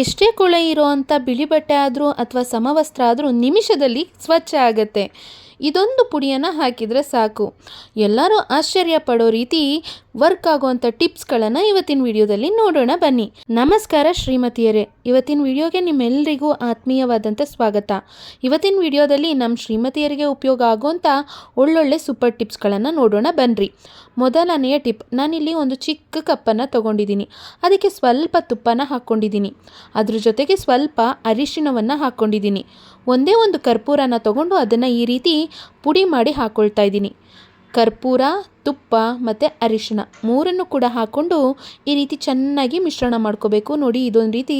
ಎಷ್ಟೇ ಕೊಳೆ ಇರೋ ಅಂಥ ಬಿಳಿ ಬಟ್ಟೆ ಆದರೂ ಅಥವಾ ಸಮವಸ್ತ್ರ ಆದರೂ ನಿಮಿಷದಲ್ಲಿ ಸ್ವಚ್ಛ ಆಗುತ್ತೆ. ಇದೊಂದು ಪುಡಿಯನ್ನು ಹಾಕಿದರೆ ಸಾಕು. ಎಲ್ಲರೂ ಆಶ್ಚರ್ಯ ಪಡೋ ರೀತಿ ವರ್ಕ್ ಆಗುವಂಥ ಟಿಪ್ಸ್ಗಳನ್ನು ಇವತ್ತಿನ ವಿಡಿಯೋದಲ್ಲಿ ನೋಡೋಣ ಬನ್ನಿ. ನಮಸ್ಕಾರ ಶ್ರೀಮತಿಯರೇ. ಇವತ್ತಿನ ವಿಡಿಯೋಗೆ ನಿಮ್ಮೆಲ್ಲರಿಗೂ ಆತ್ಮೀಯವಾದಂಥ ಸ್ವಾಗತ. ಇವತ್ತಿನ ವಿಡಿಯೋದಲ್ಲಿ ನಮ್ಮ ಶ್ರೀಮತಿಯರಿಗೆ ಉಪಯೋಗ ಆಗುವಂಥ ಒಳ್ಳೊಳ್ಳೆ ಸೂಪರ್ ಟಿಪ್ಸ್ಗಳನ್ನು ನೋಡೋಣ ಬನ್ನಿರಿ ಮೊದಲನೆಯ ಟಿಪ್, ನಾನಿಲ್ಲಿ ಒಂದು ಚಿಕ್ಕ ಕಪ್ಪನ್ನು ತಗೊಂಡಿದ್ದೀನಿ. ಅದಕ್ಕೆ ಸ್ವಲ್ಪ ತುಪ್ಪನ ಹಾಕ್ಕೊಂಡಿದ್ದೀನಿ ಅದ್ರ ಜೊತೆಗೆ ಸ್ವಲ್ಪ ಅರಿಶಿಣವನ್ನು ಹಾಕ್ಕೊಂಡಿದ್ದೀನಿ ಒಂದೇ ಒಂದು ಕರ್ಪೂರನ ತಗೊಂಡು ಅದನ್ನು ಈ ರೀತಿ ಪುಡಿ ಮಾಡಿ ಹಾಕ್ಕೊಳ್ತಾ ಇದ್ದೀನಿ. ಕರ್ಪೂರ, ತುಪ್ಪ ಮತ್ತು ಅರಿಶಿಣ ಮೂರನ್ನು ಕೂಡ ಹಾಕ್ಕೊಂಡು ಈ ರೀತಿ ಚೆನ್ನಾಗಿ ಮಿಶ್ರಣ ಮಾಡ್ಕೋಬೇಕು. ನೋಡಿ, ಇದೊಂದು ರೀತಿ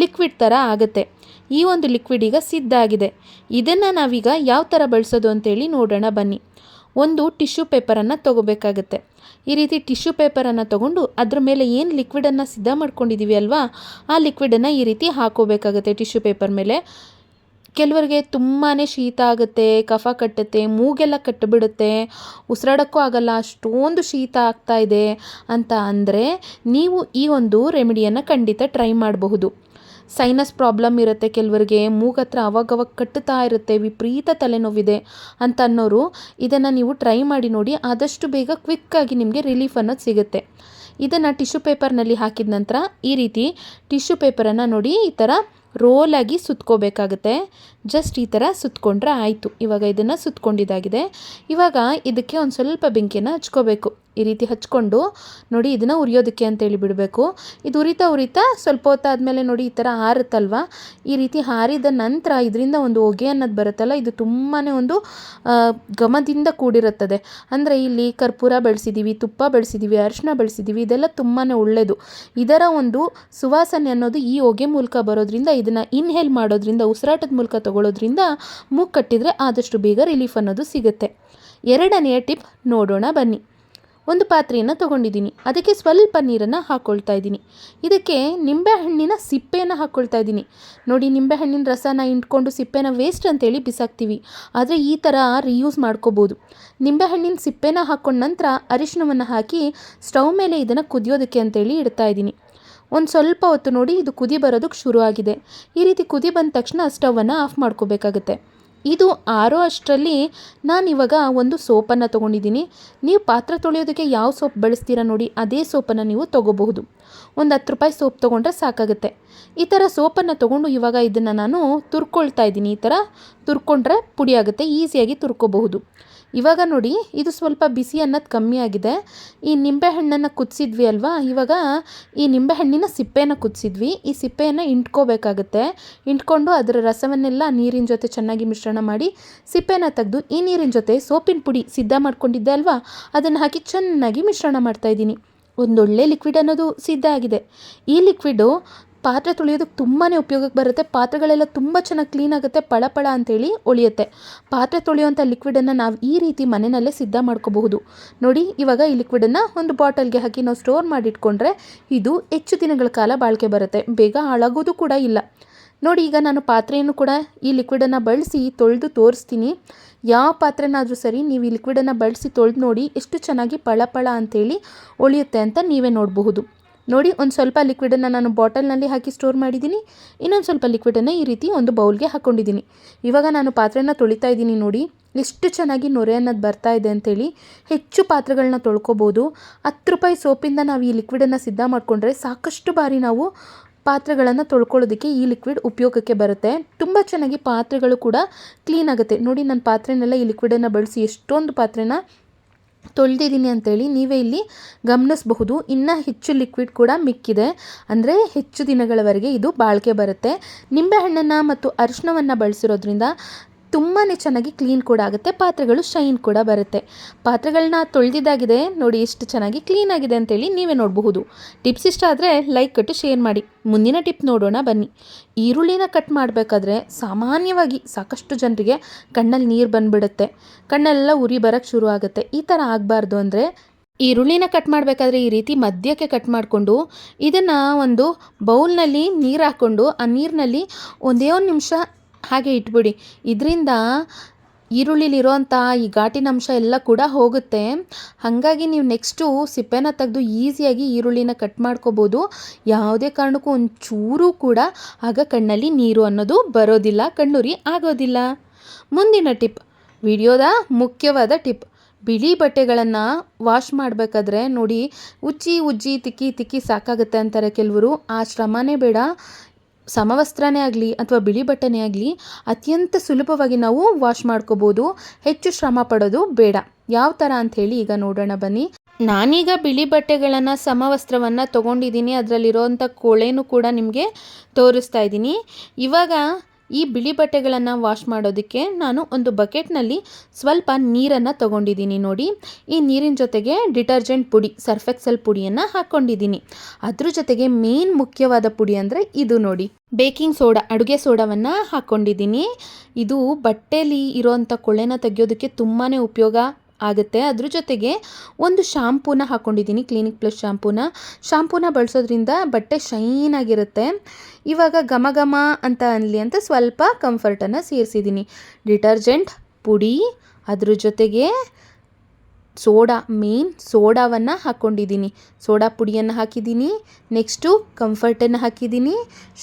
ಲಿಕ್ವಿಡ್ ಥರ ಆಗುತ್ತೆ. ಈ ಒಂದು ಲಿಕ್ವಿಡ್ ಈಗ ಸಿದ್ಧ ಆಗಿದೆ. ಇದನ್ನು ನಾವೀಗ ಯಾವ ಥರ ಬಳಸೋದು ಅಂತೇಳಿ ನೋಡೋಣ ಬನ್ನಿ. ಒಂದು ಟಿಶ್ಯೂ ಪೇಪರನ್ನು ತೊಗೋಬೇಕಾಗತ್ತೆ. ಈ ರೀತಿ ಟಿಶ್ಯೂ ಪೇಪರನ್ನು ತೊಗೊಂಡು ಅದ್ರ ಮೇಲೆ ಏನು ಲಿಕ್ವಿಡನ್ನು ಸಿದ್ಧ ಮಾಡ್ಕೊಂಡಿದ್ದೀವಿ ಅಲ್ವಾ? ಆ ಲಿಕ್ವಿಡನ್ನು ಈ ರೀತಿ ಹಾಕೋಬೇಕಾಗತ್ತೆ ಟಿಶ್ಯೂ ಪೇಪರ್ ಮೇಲೆ. ಕೆಲವರಿಗೆ ತುಂಬಾ ಶೀತ ಆಗುತ್ತೆ, ಕಫ ಕಟ್ಟುತ್ತೆ, ಮೂಗೆಲ್ಲ ಕಟ್ಟಿಬಿಡುತ್ತೆ ಉಸಿರಾಡೋಕ್ಕೂ ಆಗಲ್ಲ, ಅಷ್ಟೊಂದು ಶೀತ ಆಗ್ತಾ ಇದೆ ಅಂತ ಅಂದರೆ ನೀವು ಈ ಒಂದು ರೆಮಿಡಿಯನ್ನು ಖಂಡಿತ ಟ್ರೈ ಮಾಡಬಹುದು. ಸೈನಸ್ ಪ್ರಾಬ್ಲಮ್ ಇರುತ್ತೆ ಕೆಲವರಿಗೆ ಮೂಗತ್ರ ಅವಾಗವಾಗ ಕಟ್ಟುತ್ತಾ ಇರುತ್ತೆ, ವಿಪರೀತ ತಲೆನೋವಿದೆ ಅಂತ ಅನ್ನೋರು ಇದನ್ನು ನೀವು ಟ್ರೈ ಮಾಡಿ ನೋಡಿ ಆದಷ್ಟು ಬೇಗ ಕ್ವಿಕ್ಕಾಗಿ ನಿಮಗೆ ರಿಲೀಫ್ ಅನ್ನೋದು ಸಿಗುತ್ತೆ. ಇದನ್ನು ಟಿಶ್ಯೂ ಪೇಪರ್ನಲ್ಲಿ ಹಾಕಿದ ನಂತರ ಈ ರೀತಿ ಟಿಶ್ಯೂ ಪೇಪರನ್ನು ನೋಡಿ ಈ ಥರ ರೋಲಾಗಿ ಸುತ್ಕೋಬೇಕಾಗುತ್ತೆ. ಜಸ್ಟ್ ಈ ಥರ ಸುತ್ಕೊಂಡ್ರೆ ಆಯಿತು. ಇವಾಗ ಇದನ್ನು ಸುತ್ಕೊಂಡಿದ್ದಾಗಿದೆ. ಇವಾಗ ಇದಕ್ಕೆ ಒಂದು ಸ್ವಲ್ಪ ಬೆಂಕಿಯನ್ನು ಹಚ್ಕೋಬೇಕು. ಈ ರೀತಿ ಹಚ್ಕೊಂಡು ನೋಡಿ ಇದನ್ನು ಉರಿಯೋದಕ್ಕೆ ಅಂತೇಳಿ ಬಿಡಬೇಕು. ಇದು ಉರಿತಾ ಉರಿತಾ ಸ್ವಲ್ಪ ಹೊತ್ತಾದಮೇಲೆ ನೋಡಿ ಈ ಥರ ಹಾರುತ್ತಲ್ವ? ಈ ರೀತಿ ಹಾರಿದ ನಂತರ ಇದರಿಂದ ಒಂದು ಹೊಗೆ ಅನ್ನೋದು ಬರುತ್ತಲ್ಲ, ಇದು ತುಂಬಾ ಒಂದು ಗಮದಿಂದ ಕೂಡಿರುತ್ತದೆ. ಅಂದರೆ ಇಲ್ಲಿ ಕರ್ಪೂರ ಬೆಳೆಸಿದ್ದೀವಿ ತುಪ್ಪ ಬೆಳೆಸಿದ್ದೀವಿ ಅರಿಶಿನ ಬೆಳೆಸಿದ್ದೀವಿ ಇದೆಲ್ಲ ತುಂಬಾ ಒಳ್ಳೆಯದು ಇದರ ಒಂದು ಸುವಾಸನೆ ಅನ್ನೋದು ಈ ಹೊಗೆ ಮೂಲಕ ಬರೋದ್ರಿಂದ, ಇದನ್ನು ಇನ್ಹೇಲ್ ಮಾಡೋದ್ರಿಂದ, ಉಸಿರಾಟದ ಮೂಲಕ ತಗೊಳ್ಳೋದ್ರಿಂದ ಮೂಗು ಕಟ್ಟಿದರೆ ಆದಷ್ಟು ಬೇಗ ರಿಲೀಫ್ ಅನ್ನೋದು ಸಿಗುತ್ತೆ. ಎರಡನೆಯ ಟಿಪ್ ನೋಡೋಣ ಬನ್ನಿ. ಒಂದು ಪಾತ್ರೆಯನ್ನು ತೊಗೊಂಡಿದ್ದೀನಿ. ಅದಕ್ಕೆ ಸ್ವಲ್ಪ ನೀರನ್ನು ಹಾಕ್ಕೊಳ್ತಾ ಇದ್ದೀನಿ. ಇದಕ್ಕೆ ನಿಂಬೆಹಣ್ಣಿನ ಸಿಪ್ಪೆಯನ್ನು ಹಾಕ್ಕೊಳ್ತಾ ಇದ್ದೀನಿ. ನೋಡಿ, ನಿಂಬೆಹಣ್ಣಿನ ರಸನ ಇಟ್ಕೊಂಡು ಸಿಪ್ಪೆನ ವೇಸ್ಟ್ ಅಂತೇಳಿ ಬಿಸಾಕ್ತೀವಿ. ಆದರೆ ಈ ಥರ ರಿಯೂಸ್ ಮಾಡ್ಕೋಬೋದು. ನಿಂಬೆಹಣ್ಣಿನ ಸಿಪ್ಪೆನ ಹಾಕ್ಕೊಂಡ ನಂತರ ಅರಿಶಿಣವನ್ನು ಹಾಕಿ ಸ್ಟವ್ ಮೇಲೆ ಇದನ್ನು ಕುದಿಯೋದಕ್ಕೆ ಅಂತೇಳಿ ಇಡ್ತಾ ಇದ್ದೀನಿ. ಒಂದು ಸ್ವಲ್ಪ ಹೊತ್ತು ನೋಡಿ, ಇದು ಕುದಿ ಬರೋದಕ್ಕೆ ಶುರು ಆಗಿದೆ ಈ ರೀತಿ ಕುದಿ ಬಂದ ತಕ್ಷಣ ಸ್ಟವನ್ನು ಆಫ್ ಮಾಡ್ಕೋಬೇಕಾಗುತ್ತೆ. ಇದು ಆರೋ ಅಷ್ಟರಲ್ಲಿ ನಾನಿವಾಗ ಒಂದು ಸೋಪನ್ನು ತೊಗೊಂಡಿದ್ದೀನಿ. ನೀವು ಪಾತ್ರೆ ತೊಳೆಯೋದಕ್ಕೆ ಯಾವ ಸೋಪ್ ಬಳಸ್ತೀರಾ ನೋಡಿ, ಅದೇ ಸೋಪನ್ನು ನೀವು ತೊಗೋಬಹುದು. ಒಂದು ಹತ್ತು ರೂಪಾಯಿ ಸೋಪ್ ತೊಗೊಂಡ್ರೆ ಸಾಕಾಗುತ್ತೆ. ಈ ಥರ ಸೋಪನ್ನು ತೊಗೊಂಡು ಇವಾಗ ಇದನ್ನು ನಾನು ತುರ್ಕೊಳ್ತಾ ಇದ್ದೀನಿ. ಈ ಥರ ತುರ್ಕೊಂಡ್ರೆ ಪುಡಿ ಆಗುತ್ತೆ, ಈಸಿಯಾಗಿ ತುರ್ಕೋಬಹುದು. ಇವಾಗ ನೋಡಿ, ಇದು ಸ್ವಲ್ಪ ಬಿಸಿ ಅನ್ನೋದು ಕಮ್ಮಿ ಆಗಿದೆ. ಈ ನಿಂಬೆಹಣ್ಣನ್ನು ಕುದಿಸಿದ್ವಿ ಅಲ್ವಾ? ಇವಾಗ ಈ ನಿಂಬೆಹಣ್ಣಿನ ಸಿಪ್ಪೆಯನ್ನು ಕುದಿಸಿದ್ವಿ. ಈ ಸಿಪ್ಪೆಯನ್ನು ಇಂಟ್ಕೋಬೇಕಾಗತ್ತೆ. ಇಂಟ್ಕೊಂಡು ಅದರ ರಸವನ್ನೆಲ್ಲ ನೀರಿನ ಜೊತೆ ಚೆನ್ನಾಗಿ ಮಿಶ್ರಣ ಮಾಡಿ ಸಿಪ್ಪೆನ ತೆಗೆದು ಈ ನೀರಿನ ಜೊತೆ ಸೋಪಿನ ಪುಡಿ ಸಿದ್ಧ ಮಾಡ್ಕೊಂಡಿದ್ದೆ ಅಲ್ವಾ? ಅದನ್ನು ಹಾಕಿ ಚೆನ್ನಾಗಿ ಮಿಶ್ರಣ ಮಾಡ್ತಾಯಿದ್ದೀನಿ ಒಂದೊಳ್ಳೆ ಲಿಕ್ವಿಡ್ ಅನ್ನೋದು ಸಿದ್ಧ ಆಗಿದೆ. ಈ ಲಿಕ್ವಿಡು ಪಾತ್ರೆ ತೊಳೆಯೋದಕ್ಕೆ ತುಂಬಾ ಉಪಯೋಗಕ್ಕೆ ಬರುತ್ತೆ. ಪಾತ್ರೆಗಳೆಲ್ಲ ತುಂಬ ಚೆನ್ನಾಗಿ ಕ್ಲೀನ್ ಆಗುತ್ತೆ, ಪಳಪಳ ಪಳ ಅಂತೇಳಿ ಒಳಿಯುತ್ತೆ. ಪಾತ್ರೆ ತೊಳೆಯುವಂಥ ಲಿಕ್ವಿಡನ್ನು ನಾವು ಈ ರೀತಿ ಮನೆಯಲ್ಲೇ ಸಿದ್ಧ ಮಾಡ್ಕೋಬಹುದು. ನೋಡಿ, ಇವಾಗ ಈ ಲಿಕ್ವಿಡನ್ನು ಒಂದು ಬಾಟಲ್ಗೆ ಹಾಕಿ ನಾವು ಸ್ಟೋರ್ ಮಾಡಿಟ್ಕೊಂಡ್ರೆ ಇದು ಹೆಚ್ಚು ದಿನಗಳ ಕಾಲ ಬಾಳಿಕೆ ಬರುತ್ತೆ. ಬೇಗ ಹಾಳಾಗೋದು ಕೂಡ ಇಲ್ಲ. ನೋಡಿ, ಈಗ ನಾನು ಪಾತ್ರೆಯನ್ನು ಕೂಡ ಈ ಲಿಕ್ವಿಡನ್ನು ಬಳಸಿ ತೊಳೆದು ತೋರಿಸ್ತೀನಿ. ಯಾವ ಪಾತ್ರೆನಾದರೂ ಸರಿ ನೀವು ಈ ಲಿಕ್ವಿಡನ್ನು ಬಳಸಿ ತೊಳೆದು ನೋಡಿ ಎಷ್ಟು ಚೆನ್ನಾಗಿ ಪಳಪಳ ಪಳ ಅಂತೇಳಿ ಉಳಿಯುತ್ತೆ ಅಂತ ನೀವೇ ನೋಡಬಹುದು. ನೋಡಿ, ಒಂದು ಸ್ವಲ್ಪ ಲಿಕ್ವಿಡನ್ನು ನಾನು ಬಾಟಲ್ನಲ್ಲಿ ಹಾಕಿ ಸ್ಟೋರ್ ಮಾಡಿದ್ದೀನಿ ಇನ್ನೊಂದು ಸ್ವಲ್ಪ ಲಿಕ್ವಿಡನ್ನು ಈ ರೀತಿ ಒಂದು ಬೌಲ್ಗೆ ಹಾಕ್ಕೊಂಡಿದ್ದೀನಿ ಇವಾಗ ನಾನು ಪಾತ್ರೆನ ತೊಳಿತಾ ಇದ್ದೀನಿ ನೋಡಿ. ಎಷ್ಟು ಚೆನ್ನಾಗಿ ನೊರೆ ಅನ್ನೋದು ಬರ್ತಾ ಇದೆ ಅಂಥೇಳಿ ಹೆಚ್ಚು ಪಾತ್ರೆಗಳನ್ನ ತೊಳ್ಕೊಬೋದು. ಹತ್ತು ರೂಪಾಯಿ ಸೋಪಿಂದ ನಾವು ಈ ಲಿಕ್ವಿಡನ್ನು ಸಿದ್ಧ ಮಾಡಿಕೊಂಡ್ರೆ ಸಾಕಷ್ಟು ಬಾರಿ ನಾವು ಪಾತ್ರೆಗಳನ್ನು ತೊಳ್ಕೊಳ್ಳೋದಕ್ಕೆ ಈ ಲಿಕ್ವಿಡ್ ಉಪಯೋಗಕ್ಕೆ ಬರುತ್ತೆ. ತುಂಬ ಚೆನ್ನಾಗಿ ಪಾತ್ರೆಗಳು ಕೂಡ ಕ್ಲೀನ್ ಆಗುತ್ತೆ. ನೋಡಿ ನನ್ನ ಪಾತ್ರೆನೆಲ್ಲ ಈ ಲಿಕ್ವಿಡನ್ನು ಬಳಸಿ ಎಷ್ಟೊಂದು ಪಾತ್ರೆನ ತೊಳೆದಿದ್ದೀನಿ ಅಂತೇಳಿ ನೀವೇ ಇಲ್ಲಿ ಗಮನಿಸಬಹುದು. ಇನ್ನೂ ಹೆಚ್ಚು ಲಿಕ್ವಿಡ್ ಕೂಡ ಮಿಕ್ಕಿದೆ. ಅಂದರೆ ಹೆಚ್ಚು ದಿನಗಳವರೆಗೆ ಇದು ಬಾಳಿಕೆ ಬರುತ್ತೆ. ನಿಂಬೆಹಣ್ಣನ್ನು ಮತ್ತು ಅರಿಶಿನವನ್ನು ಬಳಸಿರೋದ್ರಿಂದ ತುಂಬಾ ಚೆನ್ನಾಗಿ ಕ್ಲೀನ್ ಕೂಡ ಆಗುತ್ತೆ, ಪಾತ್ರೆಗಳು ಶೈನ್ ಕೂಡ ಬರುತ್ತೆ. ಪಾತ್ರೆಗಳನ್ನ ತೊಳೆದಿದ್ದಾಗಿದೆ, ನೋಡಿ ಎಷ್ಟು ಚೆನ್ನಾಗಿ ಕ್ಲೀನ್ ಆಗಿದೆ ಅಂತೇಳಿ ನೀವೇ ನೋಡಬಹುದು. ಟಿಪ್ಸ್ ಇಷ್ಟ ಆದರೆ ಲೈಕ್ ಕೊಟ್ಟು ಶೇರ್ ಮಾಡಿ. ಮುಂದಿನ ಟಿಪ್ ನೋಡೋಣ, ಬನ್ನಿ. ಈರುಳ್ಳಿನ ಕಟ್ ಮಾಡಬೇಕಾದ್ರೆ ಸಾಮಾನ್ಯವಾಗಿ ಸಾಕಷ್ಟು ಜನರಿಗೆ ಕಣ್ಣಲ್ಲಿ ನೀರು ಬಂದುಬಿಡುತ್ತೆ. ಕಣ್ಣೆಲ್ಲ ಉರಿ ಬರೋಕ್ಕೆ ಶುರು ಆಗುತ್ತೆ. ಈ ಥರ ಆಗಬಾರ್ದು ಅಂದರೆ ಈರುಳ್ಳಿನ ಕಟ್ ಮಾಡಬೇಕಾದ್ರೆ ಈ ರೀತಿ ಮಧ್ಯಕ್ಕೆ ಕಟ್ ಮಾಡಿಕೊಂಡು ಇದನ್ನು ಒಂದು ಬೌಲ್ನಲ್ಲಿ ನೀರು ಹಾಕ್ಕೊಂಡು ಆ ನೀರಿನಲ್ಲಿ ಒಂದೇ ಒಂದು ನಿಮಿಷ ಹಾಗೆ ಇಟ್ಬಿಡಿ. ಇದರಿಂದ ಈರುಳ್ಳಿಲಿರೋಂಥ ಈ ಘಾಟಿನ ಅಂಶ ಎಲ್ಲ ಕೂಡ ಹೋಗುತ್ತೆ. ಹಾಗಾಗಿ ನೀವು ನೆಕ್ಸ್ಟು ಸಿಪ್ಪೆನ ತೆಗೆದು ಈಸಿಯಾಗಿ ಈರುಳ್ಳಿನ ಕಟ್ ಮಾಡ್ಕೋಬೋದು. ಯಾವುದೇ ಕಾರಣಕ್ಕೂ ಒಂಚೂರು ಕೂಡ ಆಗ ಕಣ್ಣಲ್ಲಿ ನೀರು ಅನ್ನೋದು ಬರೋದಿಲ್ಲ, ಕಣ್ಣುರಿ ಆಗೋದಿಲ್ಲ. ಮುಂದಿನ ಟಿಪ್, ವಿಡಿಯೋದ ಮುಖ್ಯವಾದ ಟಿಪ್, ಬಿಳಿ ಬಟ್ಟೆಗಳನ್ನು ವಾಶ್ ಮಾಡಬೇಕಾದ್ರೆ ನೋಡಿ ಉಜ್ಜಿ ಉಜ್ಜಿ ತಿಕ್ಕಿ ತಿಕ್ಕಿ ಸಾಕಾಗುತ್ತೆ ಅಂತಾರೆ ಕೆಲವರು. ಆ ಶ್ರಮನೇ ಬೇಡ. ಸಮವಸ್ತ್ರನೇ ಆಗಲಿ ಅಥವಾ ಬಿಳಿ ಬಟ್ಟೆನೇ ಆಗಲಿ ಅತ್ಯಂತ ಸುಲಭವಾಗಿ ನಾವು ವಾಶ್ ಮಾಡ್ಕೋಬೋದು. ಹೆಚ್ಚು ಶ್ರಮ ಪಡೋದು ಬೇಡ. ಯಾವ ಥರ ಅಂಥೇಳಿ ಈಗ ನೋಡೋಣ ಬನ್ನಿ. ನಾನೀಗ ಬಿಳಿ ಬಟ್ಟೆಗಳನ್ನು, ಸಮವಸ್ತ್ರವನ್ನು ತೊಗೊಂಡಿದ್ದೀನಿ. ಅದರಲ್ಲಿರೋವಂಥ ಕೊಳೆನೂ ಕೂಡ ನಿಮಗೆ ತೋರಿಸ್ತಾ ಇದ್ದೀನಿ. ಇವಾಗ ಈ ಬಿಳಿ ಬಟ್ಟೆಗಳನ್ನು ವಾಶ್ ಮಾಡೋದಕ್ಕೆ ನಾನು ಒಂದು ಬಕೆಟ್ನಲ್ಲಿ ಸ್ವಲ್ಪ ನೀರನ್ನು ತಗೊಂಡಿದ್ದೀನಿ ನೋಡಿ. ಈ ನೀರಿನ ಜೊತೆಗೆ ಡಿಟರ್ಜೆಂಟ್ ಪುಡಿ ಸರ್ಫೆಕ್ಸಲ್ ಪುಡಿಯನ್ನು ಹಾಕ್ಕೊಂಡಿದ್ದೀನಿ ಅದ್ರ ಜೊತೆಗೆ ಮೇನ್ ಮುಖ್ಯವಾದ ಪುಡಿ ಅಂದರೆ ಇದು ನೋಡಿ. ಬೇಕಿಂಗ್ ಸೋಡಾ ಅಡುಗೆ ಸೋಡಾವನ್ನು ಹಾಕ್ಕೊಂಡಿದ್ದೀನಿ ಇದು ಬಟ್ಟೆಯಲ್ಲಿ ಇರೋವಂಥ ಕೊಳೆನ ತೆಗೆಯೋದಕ್ಕೆ ತುಂಬಾ ಉಪಯೋಗ. ಆಗುತ್ತೆ. ಅದ್ರ ಜೊತೆಗೆ ಒಂದು ಶಾಂಪೂನ ಹಾಕ್ಕೊಂಡಿದ್ದೀನಿ ಕ್ಲಿನಿಕ್ ಪ್ಲಸ್ ಶಾಂಪೂನ. ಶಾಂಪೂನ ಬಳಸೋದ್ರಿಂದ ಬಟ್ಟೆ ಶೈನ್ ಆಗಿರುತ್ತೆ. ಇವಾಗ ಘಮ ಘಮ ಅಂತ ಅನ್ನಲಿ ಅಂತ ಸ್ವಲ್ಪ ಕಂಫರ್ಟನ್ನು ಸೇರಿಸಿದ್ದೀನಿ. ಡಿಟರ್ಜೆಂಟ್, ಪುಡಿ, ಅದ್ರ ಜೊತೆಗೆ ಸೋಡಾ ಮೇನ್ ಸೋಡಾವನ್ನು ಹಾಕ್ಕೊಂಡಿದ್ದೀನಿ ಸೋಡಾ ಪುಡಿಯನ್ನು ಹಾಕಿದ್ದೀನಿ ನೆಕ್ಸ್ಟು ಕಂಫರ್ಟನ್ನು ಹಾಕಿದ್ದೀನಿ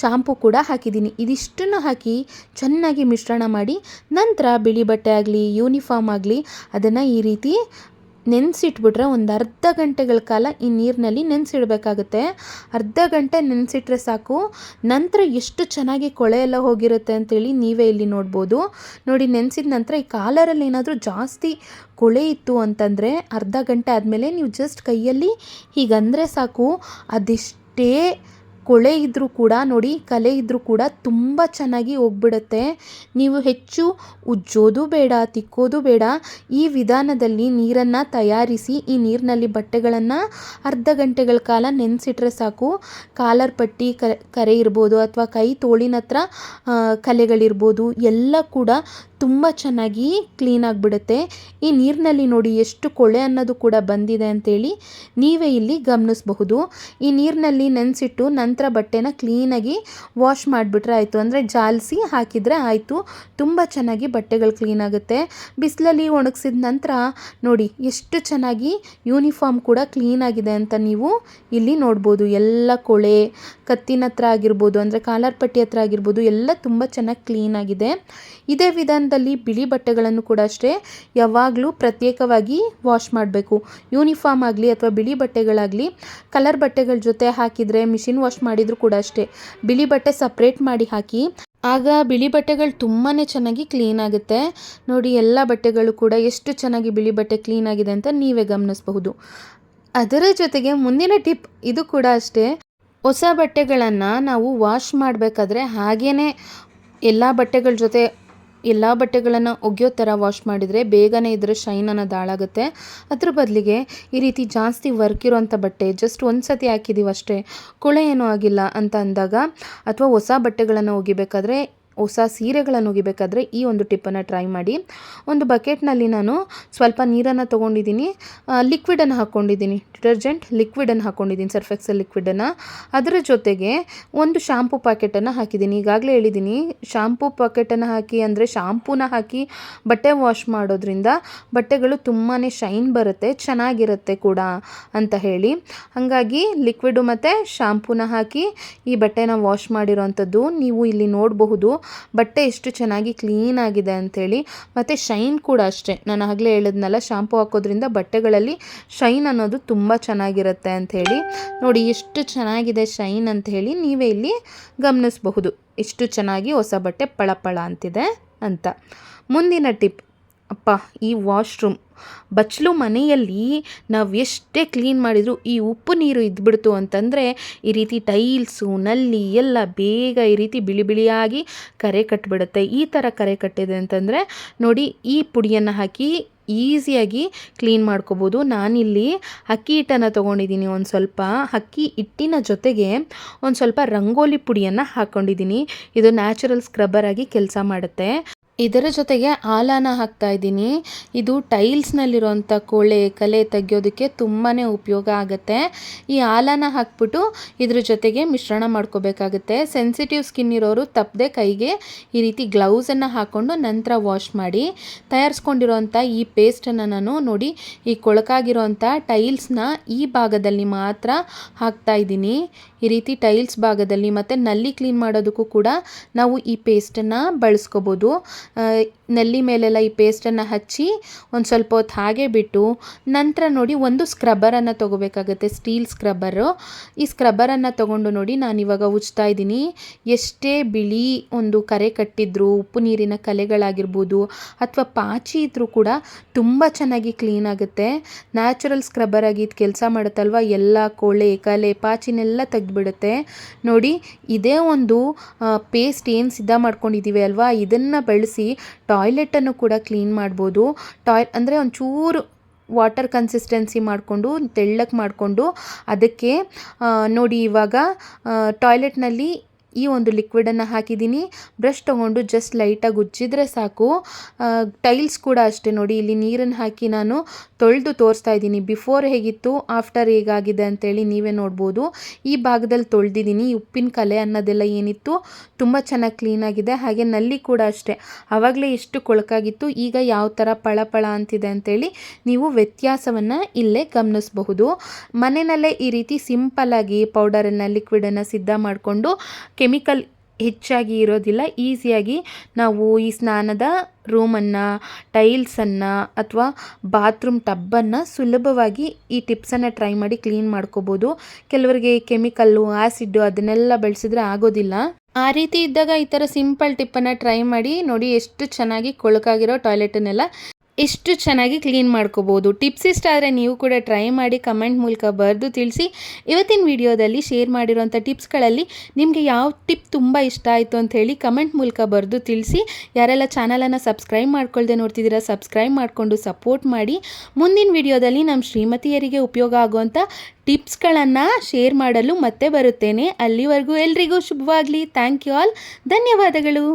ಶಾಂಪು ಕೂಡ ಹಾಕಿದ್ದೀನಿ. ಇದಿಷ್ಟನ್ನು ಹಾಕಿ ಚೆನ್ನಾಗಿ ಮಿಶ್ರಣ ಮಾಡಿ ನಂತರ ಬಿಳಿ ಬಟ್ಟೆ ಆಗಲಿ ಯೂನಿಫಾರ್ಮ್ ಆಗಲಿ, ಅದನ್ನು ಈ ರೀತಿ ನೆನೆಸಿಟ್ಬಿಟ್ರೆ ಒಂದು ಅರ್ಧ ಗಂಟೆಗಳ ಕಾಲ ಈ ನೀರಿನಲ್ಲಿ ನೆನೆಸಿಡ್ಬೇಕಾಗುತ್ತೆ. ಅರ್ಧ ಗಂಟೆ ನೆನೆಸಿಟ್ರೆ ಸಾಕು. ನಂತರ ಎಷ್ಟು ಚೆನ್ನಾಗಿ ಕೊಳೆ ಎಲ್ಲ ಹೋಗಿರುತ್ತೆ ಅಂತೇಳಿ ನೀವೇ ಇಲ್ಲಿ ನೋಡ್ಬೋದು. ನೋಡಿ, ನೆನೆಸಿದ ನಂತರ ಈ ಕಾಲರಲ್ಲಿ ಏನಾದರೂ ಜಾಸ್ತಿ ಕೊಳೆ ಇತ್ತು ಅಂತಂದರೆ ಅರ್ಧ ಗಂಟೆ ಆದಮೇಲೆ ನೀವು ಜಸ್ಟ್ ಕೈಯಲ್ಲಿ ಹೀಗಂದರೆ ಸಾಕು. ಅದೆಷ್ಟೇ ಕೊಳೆ ಇದ್ದರೂ ಕೂಡ ನೋಡಿ, ಕಲೆ ಇದ್ದರೂ ಕೂಡ ತುಂಬ ಚೆನ್ನಾಗಿ ಹೋಗ್ಬಿಡುತ್ತೆ. ನೀವು ಹೆಚ್ಚು ಉಜ್ಜೋದು ಬೇಡ, ತಿಕ್ಕೋದು ಬೇಡ. ಈ ವಿಧಾನದಲ್ಲಿ ನೀರನ್ನು ತಯಾರಿಸಿ, ಈ ನೀರಿನಲ್ಲಿ ಬಟ್ಟೆಗಳನ್ನು ಅರ್ಧ ಗಂಟೆಗಳ ಕಾಲ ನೆನೆಸಿಟ್ರೆ ಸಾಕು. ಕಾಲರ್ ಪಟ್ಟಿ ಕರೆ ಇರ್ಬೋದು ಅಥವಾ ಕೈ ತೋಳಿನ ಹತ್ರ ಕಲೆಗಳಿರ್ಬೋದು, ಎಲ್ಲ ಕೂಡ ತುಂಬ ಚೆನ್ನಾಗಿ ಕ್ಲೀನ್ ಆಗಿಬಿಡುತ್ತೆ. ಈ ನೀರಿನಲ್ಲಿ ನೋಡಿ ಎಷ್ಟು ಕೊಳೆ ಅನ್ನೋದು ಕೂಡ ಬಂದಿದೆ ಅಂತೇಳಿ ನೀವೇ ಇಲ್ಲಿ ಗಮನಿಸಬಹುದು. ಈ ನೀರಿನಲ್ಲಿ ನೆನೆಸಿಟ್ಟು ನಂತರ ಬಟ್ಟೆನ ಕ್ಲೀನಾಗಿ ವಾಶ್ ಮಾಡಿಬಿಟ್ರೆ ಆಯಿತು. ಅಂದರೆ ಜಾಲಿಸಿ ಹಾಕಿದರೆ ಆಯಿತು. ತುಂಬ ಚೆನ್ನಾಗಿ ಬಟ್ಟೆಗಳು ಕ್ಲೀನ್ ಆಗುತ್ತೆ. ಬಿಸಿಲಲ್ಲಿ ಒಣಗಿಸಿದ ನಂತರ ನೋಡಿ, ಎಷ್ಟು ಚೆನ್ನಾಗಿ ಯೂನಿಫಾರ್ಮ್ ಕೂಡ ಕ್ಲೀನ್ ಆಗಿದೆ ಅಂತ ನೀವು ಇಲ್ಲಿ ನೋಡ್ಬೋದು. ಎಲ್ಲ ಕೊಳೆ, ಕತ್ತಿನ ಹತ್ರ ಆಗಿರ್ಬೋದು, ಅಂದರೆ ಕಾಲರ್ ಪಟ್ಟಿ ಹತ್ರ ಆಗಿರ್ಬೋದು, ಎಲ್ಲ ತುಂಬ ಚೆನ್ನಾಗಿ ಕ್ಲೀನ್ ಆಗಿದೆ. ಇದೇ ವಿಧಾನದಲ್ಲಿ ಬಿಳಿ ಬಟ್ಟೆಗಳನ್ನು ಕೂಡ ಅಷ್ಟೇ ಯಾವಾಗಲೂ ಪ್ರತ್ಯೇಕವಾಗಿ ವಾಶ್ ಮಾಡಬೇಕು. ಯೂನಿಫಾರ್ಮ್ ಆಗಲಿ ಅಥವಾ ಬಿಳಿ ಬಟ್ಟೆಗಳಾಗಲಿ, ಕಲರ್ ಬಟ್ಟೆಗಳ ಜೊತೆ ಹಾಕಿದರೆ, ಮಿಷಿನ್ ವಾಶ್ ಮಾಡಿದರೂ ಕೂಡ ಅಷ್ಟೇ. ಬಿಳಿ ಬಟ್ಟೆ ಸಪ್ರೇಟ್ ಮಾಡಿ ಹಾಕಿ, ಆಗ ಬಿಳಿ ಬಟ್ಟೆಗಳು ತುಂಬಾ ಚೆನ್ನಾಗಿ ಕ್ಲೀನ್ ಆಗುತ್ತೆ. ನೋಡಿ, ಎಲ್ಲ ಬಟ್ಟೆಗಳು ಕೂಡ ಎಷ್ಟು ಚೆನ್ನಾಗಿ ಬಿಳಿ ಬಟ್ಟೆ ಕ್ಲೀನ್ ಆಗಿದೆ ಅಂತ ನೀವೇ ಗಮನಿಸಬಹುದು. ಅದರ ಜೊತೆಗೆ ಮುಂದಿನ ಟಿಪ್ ಇದು ಕೂಡ ಅಷ್ಟೇ. ಹೊಸ ಬಟ್ಟೆಗಳನ್ನು ನಾವು ವಾಶ್ ಮಾಡಬೇಕಾದ್ರೆ ಹಾಗೇ ಎಲ್ಲ ಬಟ್ಟೆಗಳ ಜೊತೆ ಎಲ್ಲ ಬಟ್ಟೆಗಳನ್ನು ಒಗೆಯೋ ಥರ ವಾಶ್ ಮಾಡಿದರೆ ಬೇಗನೆ ಇದ್ರೆ ಶೈನ್ ಅನ್ನೋದು ಹಾಳಾಗುತ್ತೆ. ಅದ್ರ ಬದಲಿಗೆ ಈ ರೀತಿ ಜಾಸ್ತಿ ವರ್ಕ್ ಇರೋಂಥ ಬಟ್ಟೆ ಜಸ್ಟ್ ಒಂದು ಸತಿ ಹಾಕಿದ್ದೀವಿ ಅಷ್ಟೇ, ಕೊಳೆ ಏನೂ ಆಗಿಲ್ಲ ಅಂತ ಅಂದಾಗ, ಅಥವಾ ಹೊಸ ಬಟ್ಟೆಗಳನ್ನು ಒಗಿಬೇಕಾದ್ರೆ ಹೊಸ ಸೀರೆಗಳನ್ನು ಒಗಿಬೇಕಾದ್ರೆ ಈ ಒಂದು ಟಿಪ್ಪನ್ನು ಟ್ರೈ ಮಾಡಿ. ಒಂದು ಬಕೆಟ್ನಲ್ಲಿ ನಾನು ಸ್ವಲ್ಪ ನೀರನ್ನು ತೊಗೊಂಡಿದ್ದೀನಿ. ಲಿಕ್ವಿಡನ್ನು ಹಾಕ್ಕೊಂಡಿದ್ದೀನಿ. ಡಿಟರ್ಜೆಂಟ್ ಲಿಕ್ವಿಡನ್ನು ಹಾಕ್ಕೊಂಡಿದ್ದೀನಿ. ಸರ್ಫೆಕ್ಸಲ್ ಲಿಕ್ವಿಡನ್ನು ಅದರ ಜೊತೆಗೆ ಒಂದು ಶಾಂಪೂ ಪ್ಯಾಕೆಟನ್ನು ಹಾಕಿದ್ದೀನಿ. ಈಗಾಗಲೇ ಹೇಳಿದ್ದೀನಿ ಶಾಂಪೂ ಪ್ಯಾಕೆಟನ್ನು ಹಾಕಿ ಅಂದರೆ ಶಾಂಪೂನ ಹಾಕಿ ಬಟ್ಟೆ ವಾಶ್ ಮಾಡೋದ್ರಿಂದ ಬಟ್ಟೆಗಳು ತುಂಬಾ ಶೈನ್ ಬರುತ್ತೆ, ಚೆನ್ನಾಗಿರುತ್ತೆ ಕೂಡ ಅಂತ ಹೇಳಿ. ಹಾಗಾಗಿ ಲಿಕ್ವಿಡು ಮತ್ತು ಶಾಂಪೂನ ಹಾಕಿ ಈ ಬಟ್ಟೆನ ವಾಶ್ ಮಾಡಿರೋವಂಥದ್ದು ನೀವು ಇಲ್ಲಿ ನೋಡಬಹುದು. ಬಟ್ಟೆ ಎಷ್ಟು ಚೆನ್ನಾಗಿ ಕ್ಲೀನ್ ಆಗಿದೆ ಅಂಥೇಳಿ ಮತ್ತು ಶೈನ್ ಕೂಡ ಅಷ್ಟೇ. ನಾನು ಆಗಲೇ ಹೇಳಿದ್ನಲ್ಲ ಶಾಂಪು ಹಾಕೋದ್ರಿಂದ ಬಟ್ಟೆಗಳಲ್ಲಿ ಶೈನ್ ಅನ್ನೋದು ತುಂಬ ಚೆನ್ನಾಗಿರುತ್ತೆ ಅಂಥೇಳಿ ನೋಡಿ ಎಷ್ಟು ಚೆನ್ನಾಗಿದೆ ಶೈನ್ ಅಂತ ಹೇಳಿ ನೀವೇ ಇಲ್ಲಿ ಗಮನಿಸಬಹುದು. ಎಷ್ಟು ಚೆನ್ನಾಗಿ ಹೊಸ ಬಟ್ಟೆ ಪಳಪಳ ಅಂತಿದೆ ಅಂತ. ಮುಂದಿನ ಟಿಪ್ ಅಪ್ಪ, ಈ ವಾಶ್ರೂಮ್. ಬಚ್ಚಲು ಮನೆಯಲ್ಲಿ ನಾವು ಎಷ್ಟೇ ಕ್ಲೀನ್ ಮಾಡಿದರೂ ಈ ಉಪ್ಪು ನೀರು ಇದ್ಬಿಡ್ತು ಅಂತಂದರೆ ಈ ರೀತಿ ಟೈಲ್ಸು, ನಲ್ಲಿ ಎಲ್ಲ ಬೇಗ ಈ ರೀತಿ ಬಿಳಿ ಬಿಳಿಯಾಗಿ ಕರೆ ಕಟ್ಟಿಬಿಡುತ್ತೆ ಈ ಥರ ಕರೆ ಕಟ್ಟಿದೆ ಅಂತಂದರೆ ನೋಡಿ ಈ ಪುಡಿಯನ್ನು ಹಾಕಿ ಈಸಿಯಾಗಿ ಕ್ಲೀನ್ ಮಾಡ್ಕೋಬೋದು. ನಾನಿಲ್ಲಿ ಅಕ್ಕಿ ಹಿಟ್ಟನ್ನು ತೊಗೊಂಡಿದ್ದೀನಿ ಒಂದು ಸ್ವಲ್ಪ. ಅಕ್ಕಿ ಹಿಟ್ಟಿನ ಜೊತೆಗೆ ಒಂದು ಸ್ವಲ್ಪ ರಂಗೋಲಿ ಪುಡಿಯನ್ನು ಹಾಕ್ಕೊಂಡಿದ್ದೀನಿ ಇದು ನ್ಯಾಚುರಲ್ ಸ್ಕ್ರಬ್ಬರ್ ಆಗಿ ಕೆಲಸ ಮಾಡುತ್ತೆ. ಇದರ ಜೊತೆಗೆ ಆಲಾನ ಹಾಕ್ತಾ ಇದ್ದೀನಿ. ಇದು ಟೈಲ್ಸ್ನಲ್ಲಿರುವಂಥ ಕೊಳೆ ಕಲೆ ತೆಗೆಯೋದಕ್ಕೆ ತುಂಬಾ ಉಪಯೋಗ ಆಗುತ್ತೆ. ಈ ಆಲಾನ ಹಾಕ್ಬಿಟ್ಟು ಇದ್ರ ಜೊತೆಗೆ ಮಿಶ್ರಣ ಮಾಡ್ಕೋಬೇಕಾಗುತ್ತೆ. ಸೆನ್ಸಿಟಿವ್ ಸ್ಕಿನ್ ಇರೋರು ತಪ್ಪದೆ ಕೈಗೆ ಈ ರೀತಿ ಗ್ಲೌಸನ್ನು ಹಾಕ್ಕೊಂಡು ನಂತರ ವಾಶ್ ಮಾಡಿ ತಯಾರಿಸ್ಕೊಂಡಿರೋಂಥ ಈ ಪೇಸ್ಟನ್ನು ನಾನು ನೋಡಿ ಈ ಕೊಳಕಾಗಿರೋಂಥ ಟೈಲ್ಸ್ನ ಈ ಭಾಗದಲ್ಲಿ ಮಾತ್ರ ಹಾಕ್ತಾ ಇದ್ದೀನಿ. ಈ ರೀತಿ ಟೈಲ್ಸ್ ಭಾಗದಲ್ಲಿ ಮತ್ತು ನಲ್ಲಿ ಕ್ಲೀನ್ ಮಾಡೋದಕ್ಕೂ ಕೂಡ ನಾವು ಈ ಪೇಸ್ಟನ್ನು ಬಳಸ್ಕೋಬೋದು. 呃 ನಲ್ಲಿ ಮೇಲೆಲ್ಲ ಈ ಪೇಸ್ಟನ್ನು ಹಚ್ಚಿ ಒಂದು ಸ್ವಲ್ಪ ಹೊತ್ತು ಹಾಗೆ ಬಿಟ್ಟು ನಂತರ ನೋಡಿ ಒಂದು ಸ್ಕ್ರಬ್ಬರನ್ನು ತೊಗೋಬೇಕಾಗುತ್ತೆ, ಸ್ಟೀಲ್ ಸ್ಕ್ರಬ್ಬರು. ಈ ಸ್ಕ್ರಬ್ಬರನ್ನು ತೊಗೊಂಡು ನೋಡಿ ನಾನು ಇವಾಗ ಉಜ್ತಾ ಇದ್ದೀನಿ. ಎಷ್ಟೇ ಬಿಳಿ ಒಂದು ಕರೆ ಕಟ್ಟಿದ್ರು, ಉಪ್ಪು ನೀರಿನ ಕಲೆಗಳಾಗಿರ್ಬೋದು ಅಥವಾ ಪಾಚಿ ಇದ್ದರೂ ಕೂಡ ತುಂಬ ಚೆನ್ನಾಗಿ ಕ್ಲೀನ್ ಆಗುತ್ತೆ. ನ್ಯಾಚುರಲ್ ಸ್ಕ್ರಬ್ಬರ್ ಆಗಿ ಇದು ಕೆಲಸ ಮಾಡುತ್ತಲ್ವ? ಎಲ್ಲ ಕೊಳೆ, ಕಲೆ, ಪಾಚಿನೆಲ್ಲ ತೆಗೆದುಬಿಡುತ್ತೆ. ನೋಡಿ, ಇದೇ ಒಂದು ಪೇಸ್ಟ್ ಏನು ಸಿದ್ಧ ಮಾಡ್ಕೊಂಡಿದ್ದೀವಿ ಅಲ್ವಾ? ಇದನ್ನು ಬಳಸಿ ಟಾಯ್ಲೆಟನ್ನು ಕೂಡ ಕ್ಲೀನ್ ಮಾಡ್ಬೋದು. ಟಾಯ್, ಅಂದರೆ ಒಂಚೂರು ವಾಟರ್ ಕನ್ಸಿಸ್ಟೆನ್ಸಿ ಮಾಡಿಕೊಂಡು ತೆಳ್ಳಕ್ಕೆ ಮಾಡಿಕೊಂಡು, ಅದಕ್ಕೆ ನೋಡಿ ಇವಾಗ ಟಾಯ್ಲೆಟ್ನಲ್ಲಿ ಈ ಒಂದು ಲಿಕ್ವಿಡನ್ನು ಹಾಕಿದ್ದೀನಿ. ಬ್ರಷ್ ತೊಗೊಂಡು ಜಸ್ಟ್ ಲೈಟಾಗಿ ಉಜ್ಜಿದ್ರೆ ಸಾಕು. ಟೈಲ್ಸ್ ಕೂಡ ಅಷ್ಟೇ ನೋಡಿ, ಇಲ್ಲಿ ನೀರನ್ನು ಹಾಕಿ ನಾನು ತೊಳೆದು ತೋರಿಸ್ತಾ ಇದ್ದೀನಿ. ಬಿಫೋರ್ ಹೇಗಿತ್ತು ಆಫ್ಟರ್ ಹೇಗಾಗಿದೆ ಅಂತೇಳಿ ನೀವೇ ನೋಡ್ಬೋದು. ಈ ಭಾಗದಲ್ಲಿ ತೊಳೆದಿದ್ದೀನಿ. ಉಪ್ಪಿನ ಕಲೆ ಅನ್ನೋದೆಲ್ಲ ಏನಿತ್ತು, ತುಂಬ ಚೆನ್ನಾಗಿ ಕ್ಲೀನಾಗಿದೆ ಹಾಗೆ ನಲ್ಲಿ ಕೂಡ ಅಷ್ಟೇ. ಆವಾಗಲೇ ಎಷ್ಟು ಕೊಳಕಾಗಿತ್ತು, ಈಗ ಯಾವ ಥರ ಪಳಪಳ ಪಳ ಅಂತಿದೆ ಅಂತೇಳಿ ನೀವು ವ್ಯತ್ಯಾಸವನ್ನು ಇಲ್ಲೇ ಗಮನಿಸಬಹುದು. ಮನೆಯಲ್ಲೇ ಈ ರೀತಿ ಸಿಂಪಲ್ಲಾಗಿ ಪೌಡರನ್ನು ಲಿಕ್ವಿಡನ್ನು ಸಿದ್ಧ ಮಾಡಿಕೊಂಡು ಕೆಮಿಕಲ್ ಹೆಚ್ಚಾಗಿ ಇರೋದಿಲ್ಲ, ಈಸಿಯಾಗಿ ನಾವು ಈ ಸ್ನಾನದ ರೂಮನ್ನು, ಟೈಲ್ಸನ್ನು ಅಥವಾ ಬಾತ್ರೂಮ್ ಟಬ್ಬನ್ನು ಸುಲಭವಾಗಿ ಈ ಟಿಪ್ಸನ್ನು ಟ್ರೈ ಮಾಡಿ ಕ್ಲೀನ್ ಮಾಡ್ಕೋಬೋದು. ಕೆಲವರಿಗೆ ಕೆಮಿಕಲ್ಲು ಆ್ಯಸಿಡ್ಡು ಅದನ್ನೆಲ್ಲ ಬೆಳೆಸಿದ್ರೆ ಆಗೋದಿಲ್ಲ. ಆ ರೀತಿ ಇದ್ದಾಗ ಈ ಥರ ಸಿಂಪಲ್ ಟಿಪ್ಪನ್ನು ಟ್ರೈ ಮಾಡಿ ನೋಡಿ ಎಷ್ಟು ಚೆನ್ನಾಗಿ ಕೊಳಕಾಗಿರೋ ಟಾಯ್ಲೆಟನ್ನೆಲ್ಲ ಎಷ್ಟು ಚೆನ್ನಾಗಿ ಕ್ಲೀನ್ ಮಾಡ್ಕೋಬೋದು. ಟಿಪ್ಸ್ ಇಷ್ಟ ಆದರೆ ನೀವು ಕೂಡ ಟ್ರೈ ಮಾಡಿ ಕಮೆಂಟ್ ಮೂಲಕ ಬರೆದು ತಿಳಿಸಿ. ಇವತ್ತಿನ ವಿಡಿಯೋದಲ್ಲಿ ಶೇರ್ ಮಾಡಿರೋಂಥ ಟಿಪ್ಸ್ಗಳಲ್ಲಿ ನಿಮಗೆ ಯಾವ ಟಿಪ್ ತುಂಬ ಇಷ್ಟ ಆಯಿತು ಅಂತ ಹೇಳಿ ಕಮೆಂಟ್ ಮೂಲಕ ಬರೆದು ತಿಳಿಸಿ. ಯಾರೆಲ್ಲ ಚಾನಲನ್ನು ಸಬ್ಸ್ಕ್ರೈಬ್ ಮಾಡ್ಕೊಳ್ದೆ ನೋಡ್ತಿದ್ದೀರಾ ಸಬ್ಸ್ಕ್ರೈಬ್ ಮಾಡಿಕೊಂಡು ಸಪೋರ್ಟ್ ಮಾಡಿ. ಮುಂದಿನ ವಿಡಿಯೋದಲ್ಲಿ ನಮ್ಮ ಶ್ರೀಮತಿಯರಿಗೆ ಉಪಯೋಗ ಆಗುವಂಥ ಟಿಪ್ಸ್ಗಳನ್ನು ಶೇರ್ ಮಾಡಲು ಮತ್ತೆ ಬರುತ್ತೇನೆ. ಅಲ್ಲಿವರೆಗೂ ಎಲ್ರಿಗೂ ಶುಭವಾಗಲಿ. Thank you all. ಧನ್ಯವಾದಗಳು.